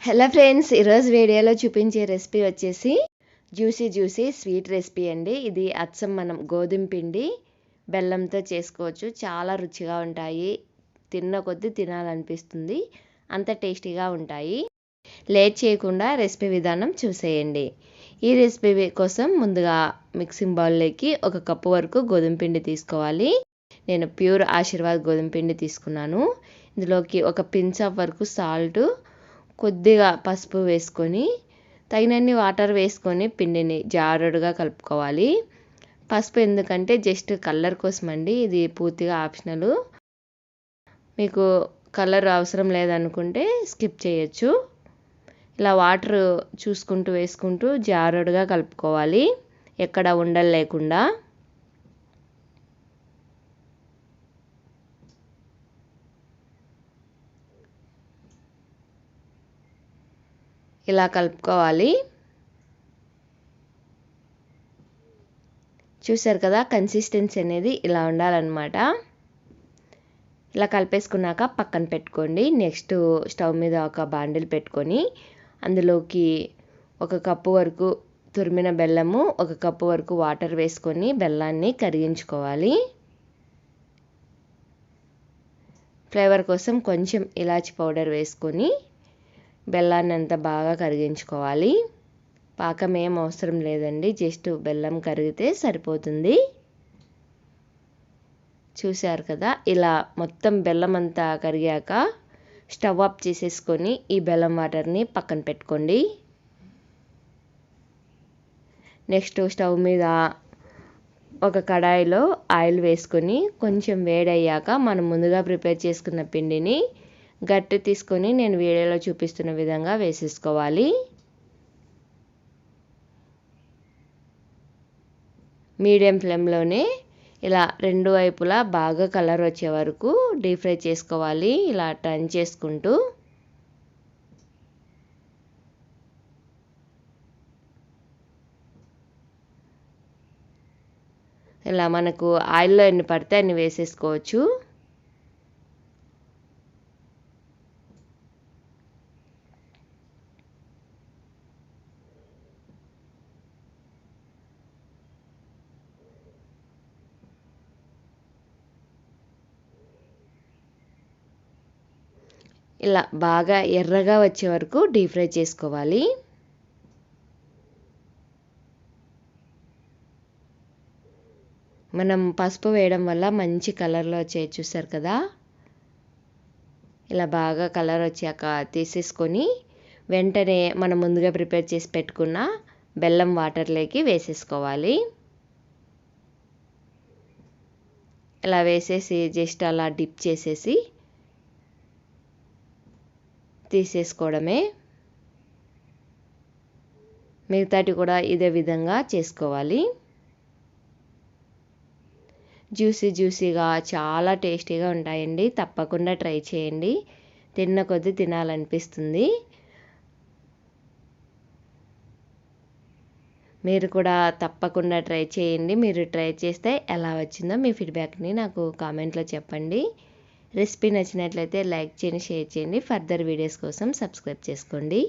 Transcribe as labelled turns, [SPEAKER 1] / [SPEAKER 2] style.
[SPEAKER 1] Hello friends ఈరోజు వీడియోలో చూపించే రెసిపీ వచ్చేసి జ్యూసీ జ్యూసీ స్వీట్ రెసిపీ అండి. ఇది అచ్చం మనం గోధుమ పిండి బెల్లంతో చేసుకోవచ్చు. చాలా రుచిగా ఉంటాయి. తిన్న కొద్దీ తినాలనిపిస్తుంది. అంత టేస్టీగా ఉంటాయి. లేట్ చేయకుండా రెసిపీ విధానం చూసేయండి. ఈ రెసిపీ కోసం ముందుగా మిక్సింగ్ బౌల్లోకి ఒక కప్పు వరకు గోధుమ పిండి తీసుకోవాలి. నేను ప్యూర్ ఆశీర్వాద్ గోధుమ పిండి తీసుకున్నాను. ఇందులోకి ఒక పించ్ ఆఫ్ వరకు సాల్ట్ కొద్దిగా పసుపు వేసుకొని తగినన్ని వాటర్ వేసుకొని పిండిని జారుడుగా కలుపుకోవాలి. పసుపు ఎందుకంటే జస్ట్ కలర్ కోసం అండి ఇది పూర్తిగా ఆప్షనల్. మీకు కలర్ అవసరం లేదనుకుంటే స్కిప్ చేయొచ్చు. ఇలా వాటర్ చూసుకుంటూ వేసుకుంటూ జారుడుగా కలుపుకోవాలి. ఎక్కడ ఉండలు లేకుండా ఇలా కలుపుకోవాలి. చూసారు కదా కన్సిస్టెన్సీ అనేది ఇలా ఉండాలన్నమాట. ఇలా కలిపేసుకున్నాక పక్కన పెట్టుకోండి. నెక్స్ట్ స్టవ్ మీద ఒక బాండిల్ పెట్టుకొని అందులోకి ఒక కప్పు వరకు తురిమిన బెల్లము ఒక కప్పు వరకు వాటర్ వేసుకొని బెల్లాన్ని కరిగించుకోవాలి. ఫ్లేవర్ కోసం కొంచెం ఇలాచి పౌడర్ వేసుకొని బెల్లాన్ని అంతా బాగా కరిగించుకోవాలి. పాకం ఏం అవసరం లేదండి జస్ట్ బెల్లం కరిగితే సరిపోతుంది. చూశారు కదా ఇలా మొత్తం బెల్లం అంతా కరిగాక స్టవ్ ఆఫ్ చేసేసుకొని ఈ బెల్లం వాటర్ని పక్కన పెట్టుకోండి. నెక్స్ట్ స్టవ్ మీద ఒక కడాయిలో ఆయిల్ వేసుకొని కొంచెం వేడయ్యాక మనం ముందుగా ప్రిపేర్ చేసుకున్న పిండిని గట్టి తీసుకొని నేను వీడియోలో చూపిస్తున్న విధంగా వేసేసుకోవాలి. మీడియం ఫ్లేమ్లోనే ఇలా రెండు వైపులా బాగా కలర్ వచ్చే వరకు డీప్ ఫ్రై చేసుకోవాలి. ఇలా టర్న్ చేసుకుంటూ ఇలా మనకు ఆయిల్లో ఎన్ని పడితే అన్ని వేసేసుకోవచ్చు. ఇలా బాగా ఎర్రగా వచ్చే వరకు డీప్ ఫ్రై చేసుకోవాలి. మనం పసుపు వేయడం వల్ల మంచి కలర్లో వచ్చాయి చూసారు కదా? ఇలా బాగా కలర్ వచ్చాక తీసేసుకొని వెంటనే మనం ముందుగా ప్రిపేర్ చేసి పెట్టుకున్న బెల్లం వాటర్లోకి వేసేసుకోవాలి. ఇలా వేసేసి జస్ట్ అలా డిప్ చేసేసి తీసేసుకోవడమే. మిగతాటి కూడా ఇదే విధంగా చేసుకోవాలి. జ్యూసీ జ్యూసీగా చాలా టేస్టీగా ఉంటాయండి. తప్పకుండా ట్రై చేయండి. తిన్న కొద్దీ తినాలనిపిస్తుంది. మీరు కూడా తప్పకుండా ట్రై చేయండి. మీరు ట్రై చేస్తే ఎలా వచ్చిందో మీ ఫీడ్బ్యాక్ని నాకు కామెంట్లో చెప్పండి. రెసిపీ నచ్చినట్లయితే లైక్ చేయండి షేర్ చేయండి. ఫర్దర్ వీడియోస్ కోసం సబ్స్క్రైబ్ చేసుకోండి.